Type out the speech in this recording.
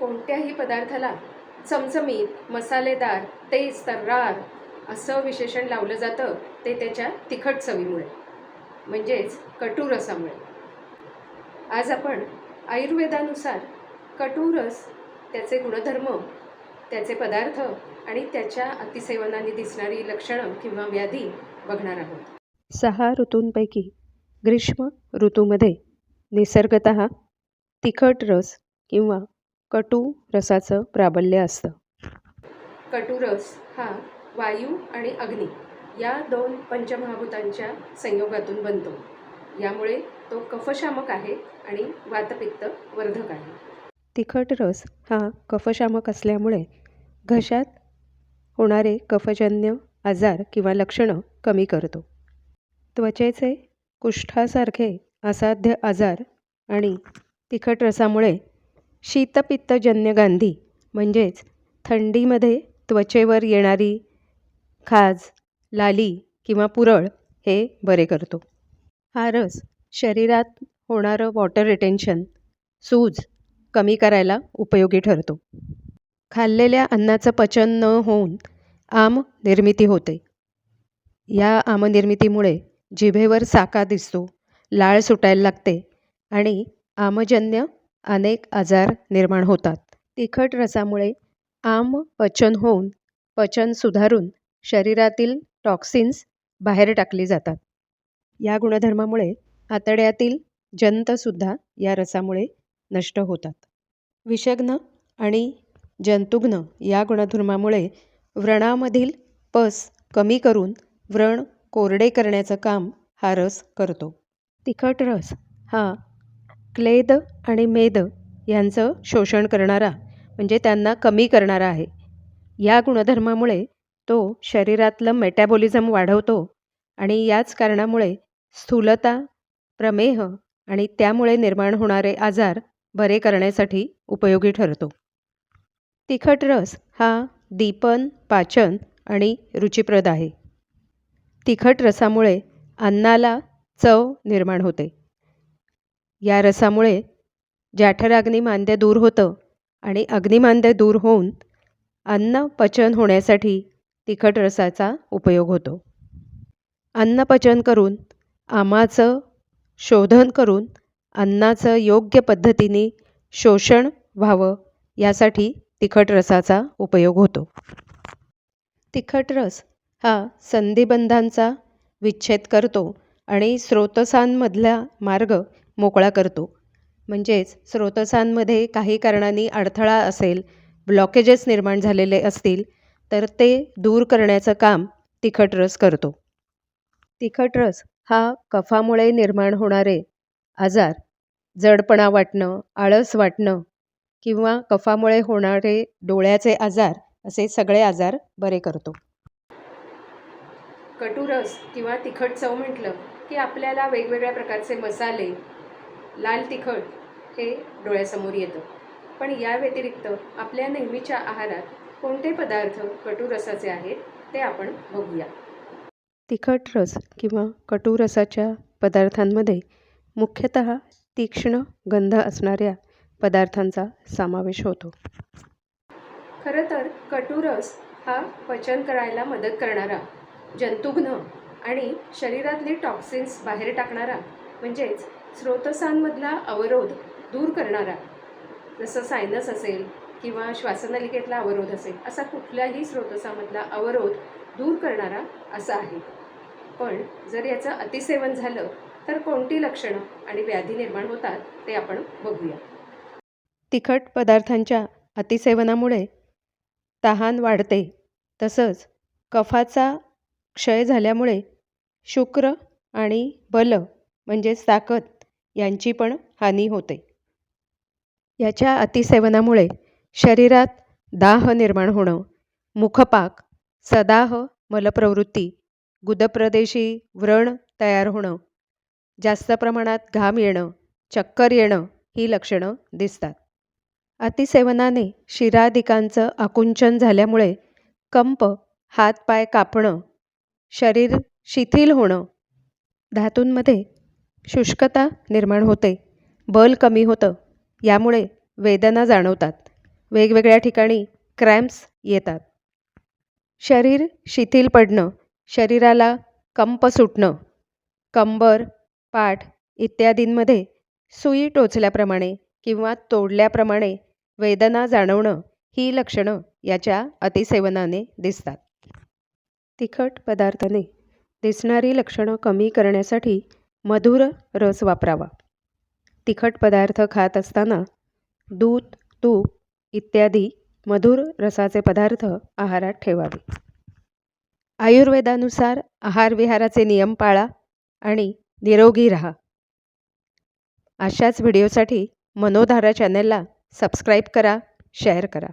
कोणत्याही पदार्थाला चमचमीत मसालेदार तेज तर्रार असं विशेषण लावलं जातं ते त्याच्या तिखट चवीमुळे म्हणजेच कटुरसामुळे आज आपण आयुर्वेदानुसार कटुरस त्याचे गुणधर्म त्याचे पदार्थ आणि त्याच्या अतिसेवनाने दिसणारी लक्षणं किंवा व्याधी बघणार आहोत. सहा ऋतूंपैकी ग्रीष्म ऋतूमध्ये निसर्गत तिखट रस किंवा कटू रसाचं प्राबल्य असतं. कटुरस हा वायू आणि अग्नी या दोन पंचमहाभूतांच्या संयोगातून बनतो. यामुळे तो कफशामक आहे आणि वातपित्त वर्धक आहे. तिखट रस हा कफशामक असल्यामुळे घशात होणारे कफजन्य आजार किंवा लक्षणं कमी करतो. त्वचेचे कुष्ठासारखे असाध्य आजार आणि तिखट रसामुळे शीतपित्तजन्य गांधी म्हणजेच थंडीमध्ये त्वचेवर येणारी खाज लाली किंवा पुरळ हे बरे करतो. हा रस शरीरात होणारं वॉटर रिटेन्शन सूज कमी करायला उपयोगी ठरतो. खाल्लेल्या अन्नाचं पचन न होऊन आम निर्मिती होते. या आमनिर्मितीमुळे जिभेवर साका दिसतो लाळ सुटायला लागते आणि आमजन्य अनेक आजार निर्माण होतात. तिखट रसामुळे आम पचन होऊन पचन सुधारून शरीरातील टॉक्सिन्स बाहेर टाकली जातात. या गुणधर्मामुळे आतड्यातील जंतसुद्धा या रसामुळे नष्ट होतात. विषग्न आणि जंतुग्न या गुणधर्मामुळे व्रणामधील पस कमी करून व्रण कोरडे करण्याचं काम हा रस करतो. तिखट रस हा क्लेद आणि मेद यांचं शोषण करणारा म्हणजे त्यांना कमी करणारा आहे. या गुणधर्मामुळे तो शरीरातलं मेटॅबॉलिझम वाढवतो आणि याच कारणामुळे स्थूलता प्रमेह आणि त्यामुळे निर्माण होणारे आजार बरे करण्यासाठी उपयोगी ठरतो. तिखट रस हा दीपन पाचन आणि रुचिप्रद आहे. तिखट रसामुळे अन्नाला चव निर्माण होते. या रसामुळे जाठराग्निमांद्य दूर होतं आणि अग्निमांद्य दूर होऊन अन्न पचन होण्यासाठी तिखट रसाचा उपयोग होतो. अन्न पचन करून आमाचं शोधन करून अन्नाचं योग्य पद्धतीने शोषण व्हावं यासाठी तिखट रसाचा उपयोग होतो. तिखट रस हा संधिबंधांचा विच्छेद करतो आणि स्रोतसांमधला मार्ग मोकळा करतो. म्हणजेच स्रोतसांमध्ये काही कारणांनी अडथळा असेल ब्लॉकेजेस निर्माण झालेले असतील तर ते दूर करण्याचं काम तिखट रस करतो. तिखट रस हा कफामुळे निर्माण होणारे आजार जडपणा वाटणं आळस वाटणं किंवा कफामुळे होणारे डोळ्याचे आजार असे सगळे आजार बरे करतो. कटुरस किंवा तिखट चव म्हटलं की आपल्याला वेगवेगळ्या प्रकारचे मसाले लाल तिखट हे डोळ्यासमोर येतं. पण या व्यतिरिक्त आपल्या नेहमीच्या आहारात कोणते पदार्थ कटुरसाचे आहेत ते आपण बघूया. तिखट रस किंवा कटू रसाच्या पदार्थांमध्ये मुख्यतः तीक्ष्ण गंध असणाऱ्या पदार्थांचा समावेश होतो. खरं तर कटुरस हा पचन करायला मदत करणारा जंतुघ्न आणि शरीरातले टॉक्सिन्स बाहेर टाकणारा म्हणजेच स्रोतसांमधला अवरोध दूर करणारा जसं सायनस असेल किंवा श्वासनलिकेतला अवरोध असेल असा कुठल्याही स्रोतसामधला अवरोध दूर करणारा असा आहे. पण जर याचं अतिसेवन झालं तर कोणती लक्षणं आणि व्याधी निर्माण होतात ते आपण बघूया. तिखट पदार्थांच्या अतिसेवनामुळे तहान वाढते तसंच कफाचा क्षय झाल्यामुळे शुक्र आणि बल म्हणजेच ताकद यांची पण हानी होते. याच्या अतिसेवनामुळे शरीरात दाह निर्माण होणं मुखपाक सदाह मलप्रवृत्ती गुदप्रदेशी व्रण तयार होणं जास्त प्रमाणात घाम येणं चक्कर येणं ही लक्षणं दिसतात. अतिसेवनाने शिरादिकांचं आकुंचन झाल्यामुळे कंप हातपाय कापणं शरीर शिथिल होणं धातूंमध्ये शुष्कता निर्माण होते. बल कमी होतं. यामुळे वेदना जाणवतात. वेगवेगळ्या ठिकाणी क्रॅम्प्स येतात. शरीर शिथिल पडणं शरीराला कंप सुटणं कंबर पाठ इत्यादींमध्ये सुई टोचल्याप्रमाणे किंवा तोडल्याप्रमाणे वेदना जाणवणं ही लक्षणं याच्या अतिसेवनाने दिसतात. तिखट पदार्थाने दिसणारी लक्षणं कमी करण्यासाठी मधुर रस वापरावा. तिखट पदार्थ खात असताना दूध तूप इत्यादी मधुर रसाचे पदार्थ आहारात ठेवावे. आयुर्वेदानुसार आहारविहाराचे नियम पाळा आणि निरोगी राहा. अशाच व्हिडिओसाठी मनोधारा चॅनलला सबस्क्राईब करा शेअर करा.